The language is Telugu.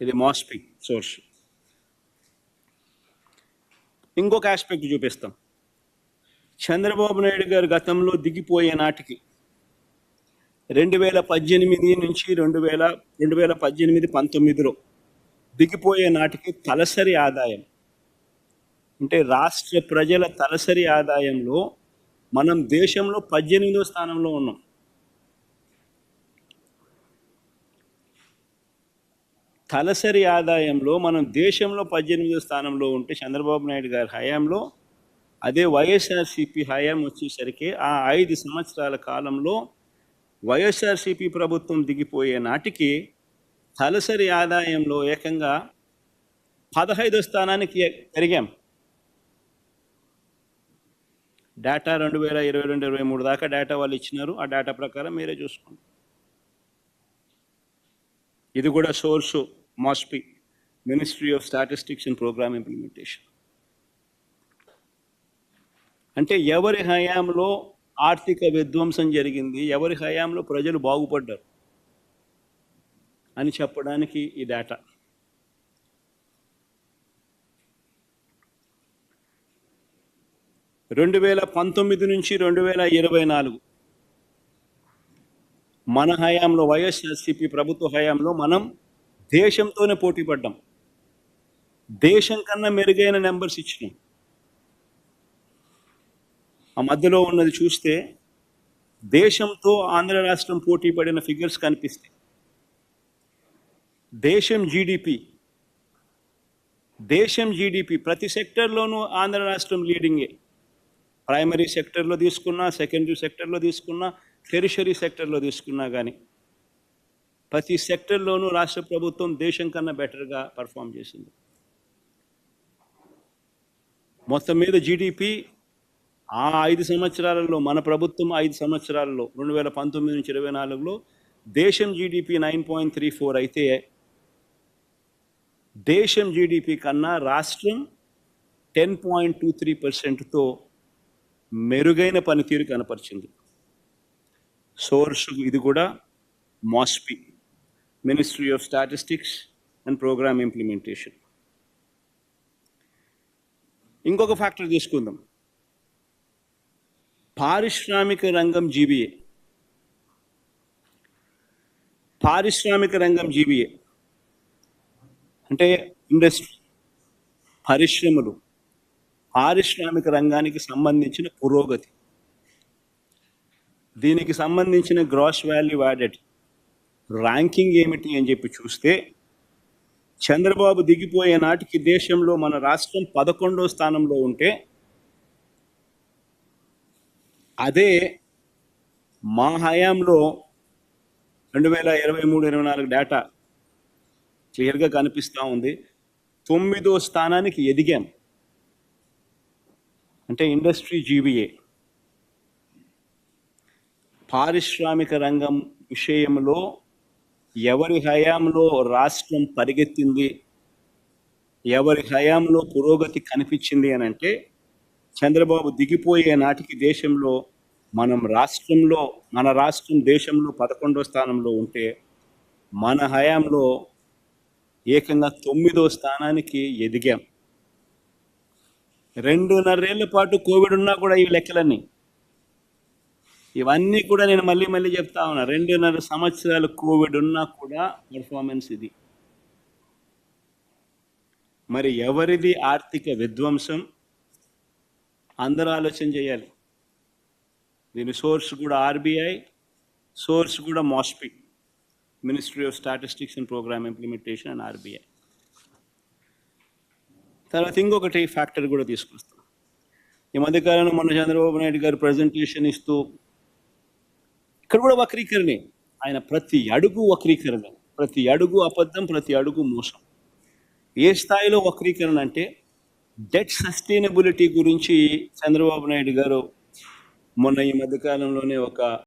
ఇది మాస్పి సోర్స్ ఇంకొక ఆస్పెక్ట్ చూపిస్తాం. చంద్రబాబు నాయుడు గారు గతంలో దిగిపోయే నాటికి రెండు వేల పద్దెనిమిది నుంచి రెండు వేల రెండు వేల పద్దెనిమిది పంతొమ్మిదిలో దిగిపోయే నాటికి తలసరి ఆదాయం అంటే రాష్ట్ర ప్రజల తలసరి ఆదాయంలో మనం దేశంలో పద్దెనిమిదో స్థానంలో ఉన్నాం. తలసరి ఆదాయంలో మనం దేశంలో పద్దెనిమిదో స్థానంలో ఉంటే చంద్రబాబు నాయుడు గారి హయాంలో అదే వైఎస్ఆర్సిపి హయాం వచ్చేసరికి ఆ ఐదు సంవత్సరాల కాలంలో వైఎస్ఆర్సిపి ప్రభుత్వం దిగిపోయే నాటికి తలసరి ఆదాయంలో ఏకంగా పదహైదో స్థానానికి పెరిగాం. డేటా రెండు వేల ఇరవై రెండు ఇరవై మూడు దాకా డేటా వాళ్ళు ఇచ్చినారు. ఆ డేటా ప్రకారం మీరే చూసుకోండి. ఇది కూడా source. MoSPI ministry of Statistics and Program Implementation. అంటే ఎవరి హయాంలో ఆర్థిక విధ్వంసం జరిగింది ఎవరి హయాంలో ప్రజలు బాగుపడ్డారు అని చెప్పడానికి ఈ డేటా రెండు వేల పంతొమ్మిది నుంచి రెండు వేల ఇరవై నాలుగు మన హయాంలో వైఎస్ఆర్సిపి ప్రభుత్వ హయాంలో మనం దేశంతోనే పోటీ పడ్డాం. దేశం కన్నా మెరుగైన నెంబర్స్ ఇచ్చినాం ఆ మధ్యలో ఉన్నది చూస్తే దేశంతో ఆంధ్ర రాష్ట్రం పోటీ పడిన ఫిగర్స్ కనిపిస్తాయి. దేశం జీడిపి దేశం జీడిపి ప్రతి సెక్టర్లోనూ ఆంధ్ర రాష్ట్రం లీడింగే ప్రైమరీ సెక్టర్లో తీసుకున్నా సెకండరీ సెక్టర్లో తీసుకున్నా టెరిషరీ సెక్టర్లో తీసుకున్నా కానీ ప్రతి సెక్టర్లోనూ రాష్ట్ర ప్రభుత్వం దేశం కన్నా బెటర్గా పర్ఫామ్ చేసింది. మొత్తం మీద జీడిపి ఆ ఐదు సంవత్సరాలలో మన ప్రభుత్వం ఐదు సంవత్సరాలలో రెండు వేల పంతొమ్మిది నుంచి ఇరవై నాలుగులో దేశం GDP nine point three four అయితే దేశం జీడిపి కన్నా రాష్ట్రం టెన్ పాయింట్ టూ త్రీ పర్సెంట్తో మెరుగైన పనితీరు కనపరిచింది. సోర్స్ ఇది కూడా MoSPI ministry of statistics and Program implementation ఇంకొక ఫ్యాక్టర్ తీసుకుందాం. పారిశ్రామిక రంగం జీబీఏ. పారిశ్రామిక రంగం జీబీఏ. అంటే ఇండస్ట్రీ పరిశ్రమలు పారిశ్రామిక రంగానికి సంబంధించిన పురోగతి. దీనికి సంబంధించిన గ్రాస్ వాల్యూ యాడెడ్. ర్యాంకింగ్ ఏమిటి అని చెప్పి చూస్తే చంద్రబాబు దిగిపోయే నాటికి దేశంలో మన రాష్ట్రం పదకొండో స్థానంలో ఉంటే అదే మా హయాంలో రెండు వేల ఇరవై మూడు ఇరవై నాలుగు డేటా క్లియర్గా కనిపిస్తూ ఉంది. తొమ్మిదో స్థానానికి ఎదిగాం. అంటే ఇండస్ట్రీ జీబీఏ పారిశ్రామిక రంగం విషయంలో ఎవరి హయాంలో రాష్ట్రం పరిగెత్తింది ఎవరి హయాంలో పురోగతి కనిపించింది అని అంటే చంద్రబాబు దిగిపోయే నాటికి దేశంలో మనం రాష్ట్రంలో మన రాష్ట్రం దేశంలో పదకొండో స్థానంలో ఉంటే మన హయాంలో ఏకంగా తొమ్మిదో స్థానానికి ఎదిగాం. రెండున్నరేళ్ళ పాటు కోవిడ్ ఉన్నా కూడా ఈ లెక్కలన్నీ. ఇవన్నీ కూడా నేను మళ్ళీ మళ్ళీ చెప్తా ఉన్నా. రెండున్నర సంవత్సరాలు కోవిడ్ ఉన్నా కూడా పెర్ఫార్మెన్స్ ఇది. మరి ఎవరిది ఆర్థిక విధ్వంసం? అందరూ ఆలోచన చేయాలి. దీని సోర్స్ కూడా ఆర్బీఐ సోర్స్ కూడా MoSPI ministry of statistics and programme implementation and RBI తర్వాత ఇంకొకటి ఫ్యాక్టర్ కూడా తీసుకొస్తాం. ఈ మధ్యకాలంలో మన చంద్రబాబు నాయుడు గారు ప్రజెంటేషన్ ఇస్తూ ఇక్కడ కూడా వక్రీకరణే. ఆయన ప్రతి అడుగు వక్రీకరణ ప్రతి అడుగు అబద్ధం ప్రతి అడుగు మోసం. ఏ స్థాయిలో వక్రీకరణ అంటే డెట్ సస్టైనబిలిటీ గురించి చంద్రబాబు నాయుడు గారు మొన్న ఈ మధ్యకాలంలోనే ఒక